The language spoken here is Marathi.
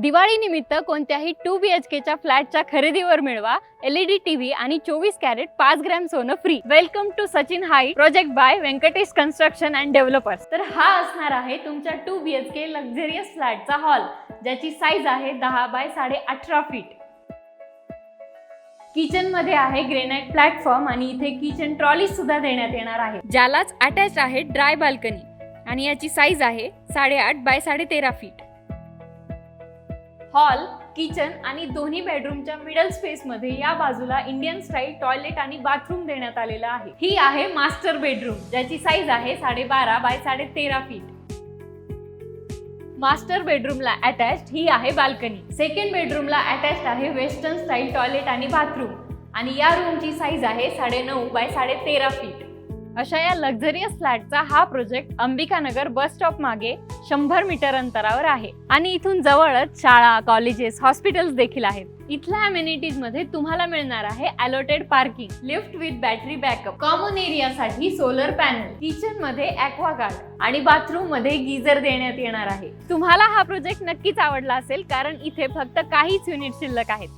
दिवाळीनिमित्त कोणत्याही टू बी एच केच्या फ्लॅटच्या खरेदीवर मिळवा एलईडी टीव्ही आणि चोवीस कॅरेट पाच ग्रॅम सोनं free welcome to Sachin high project by Venkatesh construction and developers तर हा असणार आहे तुमच्या two B H K luxurious फ्लॅटचा hall ज्याची साईज आहे दहा बाय साडे अठरा फीट किचनमध्ये आहे ग्रेनाइट प्लॅटफॉर्म आणि इथे किचन ट्रॉली सुद्धा देण्यात येणार आहे. ज्यालाच अटॅच आहे ड्राय बाल्कनी आणि याची साईज आहे साडेआठ बाय साडे तेरा फीट हॉल किचन आणि दोन्ही बेडरूमच्या मिडल स्पेस मध्ये या बाजूला इंडियन स्टाईल टॉयलेट आणि बाथरूम देण्यात आलेला आहे. ही आहे मास्टर बेडरूम ज्याची साईज आहे साडेबारा बाय साडे तेरा फीट मास्टर बेडरूमला अटॅच ही आहे बाल्कनी. सेकंड बेडरूमला अटॅच आहे वेस्टर्न स्टाईल टॉयलेट आणि बाथरूम आणि या रूमची साईज आहे साडे नऊ बाय साडे तेरा फीट अशा या लक्झरियस फ्लॅटचा हा प्रोजेक्ट अंबिकानगर बस स्टॉप मागे शंभर मीटर अंतरावर आहे. आणि इथून जवळच शाळा कॉलेजेस हॉस्पिटल्स देखील आहेत. इथल्या अमेनिटीजमध्ये तुम्हाला मिळणार आहे allotted parking lift with battery backup common एरियासाठी solar panel किचनमध्ये ऍक्वा गार्ड आणि बाथरूममध्ये गीझर देण्यात येणार आहे. तुम्हाला हा प्रोजेक्ट नक्कीच आवडला असेल कारण इथे फक्त काहीच युनिट शिल्लक आहेत.